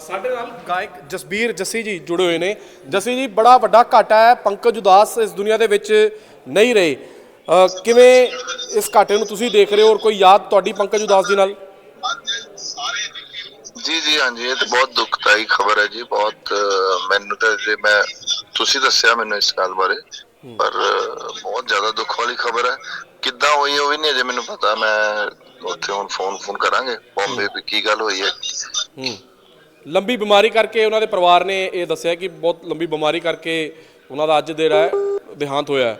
ਸਾਡੇ ਨਾਲ ਗਾਇਕ ਜਸਬੀਰ ਜੱਸੀ ਜੀ ਜੁੜੇ ਹੋਏ ਨੇ। ਜੱਸੀ ਜੀ ਬੜਾ ਵੱਡਾ ਘਾਟਾ ਹੈ ਪੰਕਜ ਉਦਾਸ ਇਸ ਦੁਨੀਆ ਦੇ ਵਿੱਚ ਨਹੀਂ ਰਹੇ। ਕਿਵੇਂ ਇਸ ਘਾਟੇ ਨੂੰ ਤੁਸੀਂ ਦੇਖ ਰਹੇ ਹੋ ਔਰ ਕੋਈ ਯਾਦ ਤੁਹਾਡੀ ਪੰਕਜ ਉਦਾਸ ਜੀ ਨਾਲ? ਜੀ ਜੀ ਹਾਂਜੀ ਇਹ ਤਾਂ ਬਹੁਤ ਦੁਖਦਾਈ ਖਬਰ ਹੈ ਜੀ ਬਹੁਤ ਅਹ, ਮੈਨੂੰ ਤਾਂ ਜੇ ਮੈਂ ਤੁਸੀਂ ਦੱਸਿਆ ਮੈਨੂੰ ਇਸ ਗੱਲ ਬਾਰੇ ਪਰ ਅਹ, ਬਹੁਤ ਜ਼ਿਆਦਾ ਦੁੱਖ ਵਾਲੀ ਖਬਰ ਹੈ। ਕਿੱਦਾਂ ਹੋਈ ਉਹ ਵੀ ਨਹੀਂ ਅਜੇ ਮੈਨੂੰ ਪਤਾ ਮੈਂ ਉੱਥੇ ਹੁਣ ਫੋਨ ਫੋਨ ਕਰਾਂਗੇ ਬੰਬੇ ਵੀ ਕੀ ਗੱਲ ਹੋਈ ਹੈ। ਹੂੰ। ਲੰਬੀ ਬਿਮਾਰੀ ਕਰਕੇ ਉਹਨਾਂ ਦੇ ਪਰਿਵਾਰ ਨੇ ਇਹ ਦੱਸਿਆ ਕਿ ਬਹੁਤ ਲੰਬੀ ਬਿਮਾਰੀ ਕਰਕੇ ਉਹਨਾਂ ਦਾ ਅੱਜ ਹੈ ਦੇਹਾਂਤ ਹੋਇਆ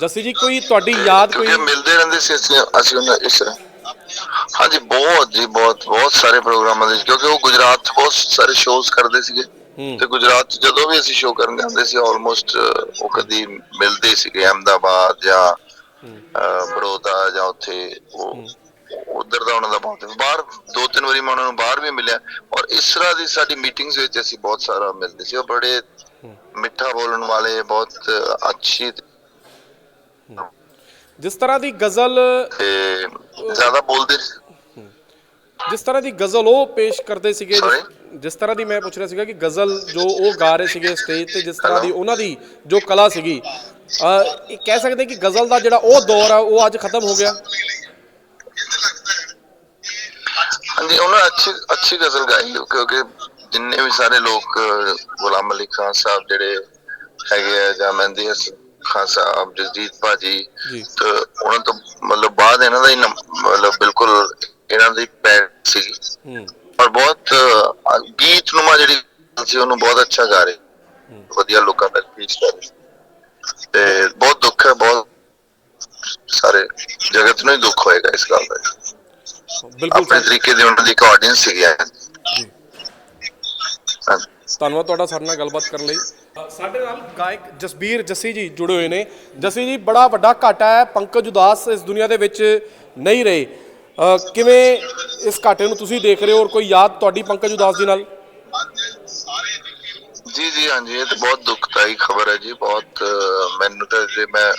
ਜੱਸੀ ਜੀ ਕੋਈ ਤੁਹਾਡੀ ਯਾਦ ਕੋਈ? ਮਿਲਦੇ ਰਹਿੰਦੇ ਸੀ ਅਸੀਂ ਅਸੀਂ ਉਹਨਾਂ ਇਸ ਤਰ੍ਹਾਂ। ਹਾਂਜੀ ਬਹੁਤ ਜੀ ਬਹੁਤ ਬਹੁਤ ਸਾਰੇ ਪ੍ਰੋਗਰਾਮਾਂ ਦੇ ਕਿਉਂਕਿ ਉਹ ਗੁਜਰਾਤ 'ਚ ਬਹੁਤ ਸਾਰੇ ਸ਼ੋਜ਼ ਕਰਦੇ ਸੀਗੇ। ਤੇ ਗੁਜਰਾਤ 'ਚ ਜਦੋਂ ਵੀ ਅਸੀਂ ਸ਼ੋਅ ਕਰਨ ਜਾਂਦੇ ਸੀ ਆਲਮੋਸਟ ਉਹ ਕਦੀ ਮਿਲਦੇ ਸੀਗੇ ਅਹਿਮਦਾਬਾਦ ਜਾਂ ਬੜੌਦਾ ਜਾਂ ਉੱਥੇ ਉਹ ਉਧਰ ਦਾ ਉਹਨਾਂ ਦਾ ਬਹੁਤ ਬਾਹਰ ਦੋ ਤਿੰਨ ਵਾਰੀ ਮੈਂ ਉਹਨਾਂ ਨੂੰ ਬਾਹਰ ਵੀ ਮਿਲਿਆ ਔਰ ਇਸ ਤਰ੍ਹਾਂ ਦੀ ਸਾਡੀ ਮੀਟਿੰਗਸ ਵਿੱਚ ਅਸੀਂ ਬਹੁਤ ਸਾਰਾ ਮਿਲਦੇ ਸੀ। ਉਹ ਬੜੇ ਮਿੱਠਾ ਬੋਲਣ ਵਾਲੇ ਬਹੁਤ ਅੱਛੀ ਜਿਸ ਤਰ੍ਹਾਂ ਦੀ ਗਜ਼ਲ ਜ਼ਿਆਦਾ ਬੋਲਦੇ ਜਿਸ ਤਰ੍ਹਾਂ ਦੀ ਗਜ਼ਲ ਉਹ ਪੇਸ਼ ਕਰਦੇ ਸੀਗੇ ਜਿਸ- ਤਰ੍ਹਾਂ ਦੀ ਮੈਂ ਪੁੱਛ ਰਿਹਾ ਸੀਗਾ ਕਿ ਗਜ਼ਲ ਜੋ ਉਹ ਗਾ ਰਹੇ ਸੀਗੇ ਸਟੇਜ ਤੇ ਜਿਸ ਤਰ੍ਹਾਂ ਦੀ ਉਹਨਾਂ ਦੀ ਜੋ ਕਲਾ ਸੀਗੀ ਇਹ ਕਹਿ ਸਕਦੇ ਕਿ ਗਜ਼ਲ ਦਾ ਜਿਹੜਾ ਉਹ ਦੌਰ ਆ ਉਹ ਅੱਜ ਖਤਮ ਹੋ ਗਿਆ? ਹਾਂਜੀ ਉਹਨਾਂ ਅੱਛੀ ਅੱਛੀ ਗਜ਼ਲ ਗਾਈ ਕਿਉਂਕਿ ਜਿੰਨੇ ਵੀ ਸਾਰੇ ਲੋਕ ਗੁਲਾਮ ਅਲੀ ਖਾਨ ਸਾਹਿਬ ਜਿਹੜੇ ਹੈਗੇ ਆ ਜਾਂ ਮਹਿੰਦੀ ਖਾਨ ਸਾਹਿਬ ਜਸਜੀਤ ਭਾਜੀ। ਤੇ ਉਹਨਾਂ ਤੋਂ ਮਤਲਬ ਬਾਅਦ ਇਹਨਾਂ ਦਾ ਮਤਲਬ ਬਿਲਕੁਲ ਇਹਨਾਂ ਦੀ ਪੈਰ ਹੂੰ। ਪਰ ਬਹੁਤ ਗੀਤ ਨੂਮਾ ਜਿਹੜੀ ਸੀ ਉਹਨੂੰ ਬਹੁਤ ਅੱਛਾ ਗਾ ਰਹੇ। ਵਧੀਆ ਲੋਕਾਂ ਤੱਕ ਪੇਸ਼ ਕਰ ਰਹੇ ਤੇ ਬਹੁਤ ਦੁੱਖ ਹੈ ਬਹੁਤ ਸਾਰੇ ਜਗਤ ਨੂੰ ਹੀ ਦੁੱਖ ਹੋਏਗਾ ਇਸ ਗੱਲ ਦਾ ਬਿਲਕੁਲ ਆਪਣੇ ਤਰੀਕੇ ਦੀ ਉਹਨਾਂ ਦੀ ਇੱਕ ਆਡੀਅנס ਸੀਗੀ ਧੰਨਵਾਦ ਤੁਹਾਡਾ ਸਾਡੇ ਨਾਲ ਗੱਲਬਾਤ ਕਰਨ ਲਈ। ਸਾਡੇ ਨਾਲ ਗਾਇਕ ਜਸਬੀਰ ਜੱਸੀ ਜੀ ਜੁੜੇ ਹੋਏ ਨੇ। ਜੱਸੀ ਜੀ ਬੜਾ ਵੱਡਾ ਘਾਟਾ ਹੈ ਪੰਕਜ ਉਦਾਸ ਇਸ ਦੁਨੀਆ ਦੇ ਵਿੱਚ ਨਹੀਂ ਰਹੇ। ਕਿਵੇਂ ਇਸ ਘਾਟੇ ਨੂੰ ਤੁਸੀਂ ਦੇਖ ਰਹੇ ਹੋ ਔਰ ਕੋਈ ਯਾਦ ਤੁਹਾਡੀ ਪੰਕਜ ਉਦਾਸ ਜੀ ਨਾਲ? ਜੀ ਜੀ ਹਾਂਜੀ ਇਹ ਤਾਂ ਬਹੁਤ ਦੁਖਦਾਈ ਖਬਰ ਹੈ ਜੀ ਬਹੁਤ ਮੈਨੂੰ ਤਾਂ ਜੇ ਮੈਂ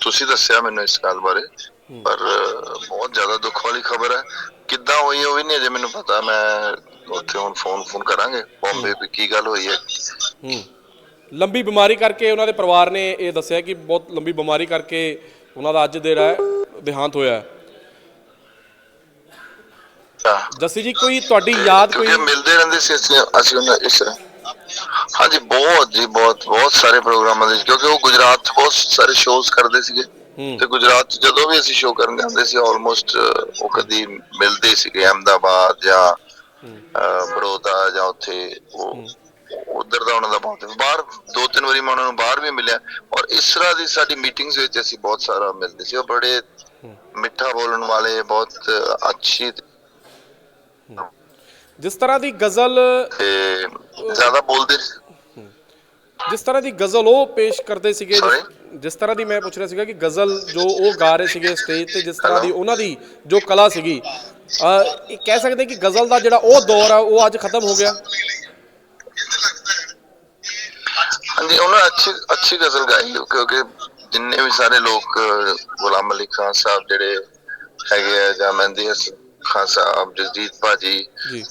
ਤੁਸੀਂ ਦੱਸਿਆ ਮੈਨੂੰ ਇਸ ਗੱਲ ਬਾਰੇ। ਪਰ ਬਹੁਤ ਜ਼ਿਆਦਾ ਦੁੱਖ ਵਾਲੀ ਖਬਰ ਹੈ। ਕਿੱਦਾਂ ਹੋਈ ਉਹ ਵੀ ਨਹੀਂ ਅਜੇ ਮੈਨੂੰ ਪਤਾ। ਮੈਂ ਉੱਥੇ ਹੁਣ ਫੋਨ ਫੋਨ ਕਰਾਂਗੇ। ਬੰਬੇ ਵੀ ਕੀ ਗੱਲ ਹੋਈ ਹੈ। ਹੂੰ। ਲੰਬੀ ਬਿਮਾਰੀ ਕਰਕੇ ਉਹਨਾਂ ਦੇ ਪਰਿਵਾਰ ਨੇ ਇਹ ਦੱਸਿਆ ਕਿ ਬਹੁਤ ਲੰਬੀ ਬਿਮਾਰੀ ਕਰਕੇ ਉਹਨਾਂ ਦਾ ਅੱਜ ਜਿਹੜਾ ਦੇਹਾਂਤ ਹੋਇਆ ਜੱਸੀ ਜੀ ਕੋਈ ਤੁਹਾਡੀ ਯਾਦ ਕੋਈ ਮਿਲਦੇ ਰਹਿੰਦੇ ਸੀ ਅਸੀਂ ਅਸੀਂ ਉਹਨਾਂ ਇਸ ਤਰ੍ਹਾਂ ਹਾਂਜੀ ਬਹੁਤ ਜੀ ਬਹੁਤ ਬਹੁਤ ਸਾਰੇ ਪ੍ਰੋਗਰਾਮਾਂ ਦੇ ਕਿਉਂਕਿ ਉਹ ਗੁਜਰਾਤ ਬਹੁਤ ਸਾਰੇ ਸ਼ੋਜ਼ ਕਰਦੇ ਸੀਗੇ। ਤੇ ਗੁਜਰਾਤ 'ਚ ਜਦੋਂ ਵੀ ਅਸੀਂ ਸ਼ੋਅ ਕਰਨ ਜਾਂਦੇ ਸੀ ਆਲਮੋਸਟ ਉਹ ਕਦੀ ਮਿਲਦੇ ਸੀਗੇ ਅਹਿਮਦਾਬਾਦ ਜਾਂ ਬੜੌਦਾ ਜਾਂ ਉੱਥੇ ਉਹ ਉਧਰ ਦਾ ਉਹਨਾਂ ਦਾ ਬਹੁਤ ਬਾਹਰ ਦੋ ਤਿੰਨ ਵਾਰੀ ਮੈਂ ਉਹਨਾਂ ਨੂੰ ਬਾਹਰ ਵੀ ਮਿਲਿਆ। ਔਰ ਇਸ ਤਰ੍ਹਾਂ ਦੀ ਸਾਡੀ ਮੀਟਿੰਗਸ ਵਿੱਚ ਅਸੀਂ ਬਹੁਤ ਸਾਰਾ ਮਿਲਦੇ ਸੀ। ਉਹ ਬੜੇ ਮਿੱਠਾ ਬੋਲਣ ਵਾਲੇ ਬਹੁਤ ਅੱਛੀ ਜਿਸ ਤਰ੍ਹਾਂ ਦੀ ਗਜ਼ਲ ਜ਼ਿਆਦਾ ਬੋਲਦੇ ਜਿਸ ਤਰ੍ਹਾਂ ਦੀ ਗਜ਼ਲ ਉਹ ਪੇਸ਼ ਕਰਦੇ ਸੀਗੇ ਜਿਸ- ਤਰ੍ਹਾਂ ਦੀ ਮੈਂ ਪੁੱਛ ਰਿਹਾ ਸੀਗਾ ਕਿ ਗਜ਼ਲ ਜੋ ਉਹ ਗਾ ਰਹੇ ਸੀਗੇ ਸਟੇਜ ਤੇ ਜਿਸ ਤਰ੍ਹਾਂ ਦੀ ਉਹਨਾਂ ਦੀ ਜੋ ਕਲਾ ਸੀਗੀ ਇਹ ਕਹਿ ਸਕਦੇ ਕਿ ਗਜ਼ਲ ਦਾ ਜਿਹੜਾ ਉਹ ਦੌਰ ਆ ਉਹ ਅੱਜ ਖਤਮ ਹੋ ਗਿਆ? ਹਾਂਜੀ ਉਹਨਾਂ ਅੱਛੀ ਅੱਛੀ ਗਜ਼ਲ ਗਾਈ ਕਿਉਂਕਿ ਜਿੰਨੇ ਵੀ ਸਾਰੇ ਲੋਕ ਗੁਲਾਮ ਅਲੀ ਖਾਨ ਸਾਹਿਬ ਜਿਹੜੇ ਹੈਗੇ ਆ ਜਾਂ ਮਹਿੰਦੀ ਹਸਨ ਖਾਨ ਸਾਹਿਬ ਜਸਜੀਤ ਭਾਜੀ।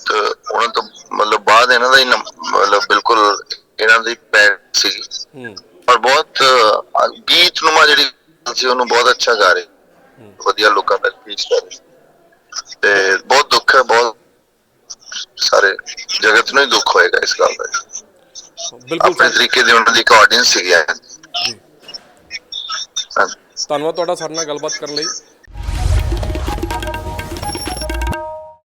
ਤੇ ਉਹਨਾਂ ਤੋਂ ਮਤਲਬ ਬਾਅਦ ਇਹਨਾਂ ਦਾ ਹੀ ਮਤਲਬ ਬਿਲਕੁਲ ਇਹਨਾਂ ਦੀ ਪੈਰ ਹੂੰ। ਪਰ ਬਹੁਤ ਗੀਤ ਨੂਮਾ ਜਿਹੜੀ ਸੀ ਉਹਨੂੰ ਬਹੁਤ ਅੱਛਾ ਗਾ ਰਹੇ। ਵਧੀਆ ਲੋਕਾਂ ਤੱਕ ਪੇਸ਼ ਕਰ ਰਹੇ। ਤੇ ਬਹੁਤ ਦੁੱਖ ਹੈ ਬਹੁਤ ਸਾਰੇ ਜਗਤ ਨੂੰ ਹੀ ਦੁੱਖ ਹੋਏਗਾ ਇਸ ਗੱਲ ਦਾ। ਬਿਲਕੁਲ ਆਪਣੇ ਤਰੀਕੇ ਦੀ ਉਹਨਾਂ ਦੀ ਇੱਕ ਆਡੀਅנס ਸੀਗੀ। ਧੰਨਵਾਦ ਤੁਹਾਡਾ ਸਾਡੇ ਨਾਲ ਗੱਲਬਾਤ ਕਰਨ ਲਈ।